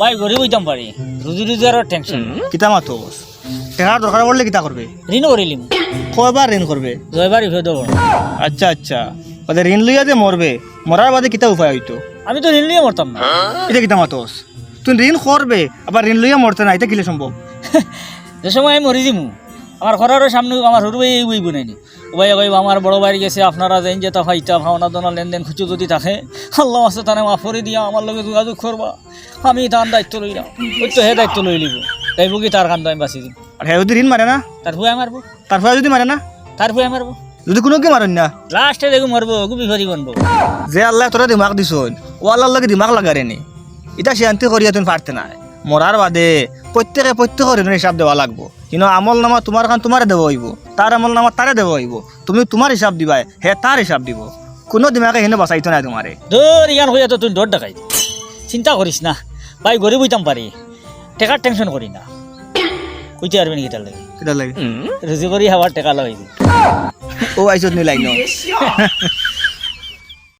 ভাই গরিব হইতাম পারি। রুজি রুজি আর টেনশন কিতা মাতো টেকার দরকার পড়লে কিতা করবে? ঋণ করিলিম কয়বার ঋণ করবে? জয়বার ইভে দেবো। আচ্ছা আচ্ছা। বাদে ঋণ লইয়া যে মরবে মরার বাদে কিতা উপায় হইতো? আমি তো ঋণ নিয়ে মরতাম না। এটা কিতা মাতোস তুই ঋণ করবে আবার ঋণ লইয়া মরতে না এটা কিলে সম্ভব? যে সময় আমি মরি দিমু আমার ঘরের সামনে আমার সরু ভাই বই বনাইনি ভাই কইব আমার বড় বাড়ি গেছে আপনারা যেন যেটা ফাইটা ভাওনা দোনা লেনদেন খুঁজো যদি থাকে আল্লাহ আছে তানে মাফ করে দিয়া আমার লগে যোগাযোগ করবা। আমি তার দায়িত্ব লইলাম ওই তো হে দায়িত্ব লই লিব। তাইব কি তার কান্দ আমি বাঁচি দিম। আর হ্যাঁ যদি ঋণ মারে না? তার ভুয়া মারবো। তারপরে যদি মারে না? তার ভুয়া মারবো। যদি কোনো কি মারেন না? লাস্টে দেখো মরবো গু বিপদি বনবো। যে আল্লাহ তোরা দিমাগ দিছ ও আল্লাহর লগে দিমাগ লাগারে নি। এটা শান্তি করিয়া তুমি পারতে না মরার বাদে প্রত্যেকে প্রত্যেকের ঋণের হিসাব দেওয়া লাগবো। কিন্তু আমল নামা তোমার খান তোমারে দেব হইব। তার আমল নামা তারে দেব হইব। তুমি তোমার হিসাব দিবাই হে তার হিসাব দিব। কোনো দিমাগে হেনে বাঁচাইতো না তোমারে। দৌড় ইয়ান হইয়া তো তুই ডর ডাকাই চিন্তা করিস না। ভাই ঘরে বইতাম পারি। টেকার টেনশন করি না। কইতে পারবি নাকি তার লাগে? কিটা লাগে? রুজি করি হওয়ার টেকা লাগাই দিই ও আইসত নি লাইন।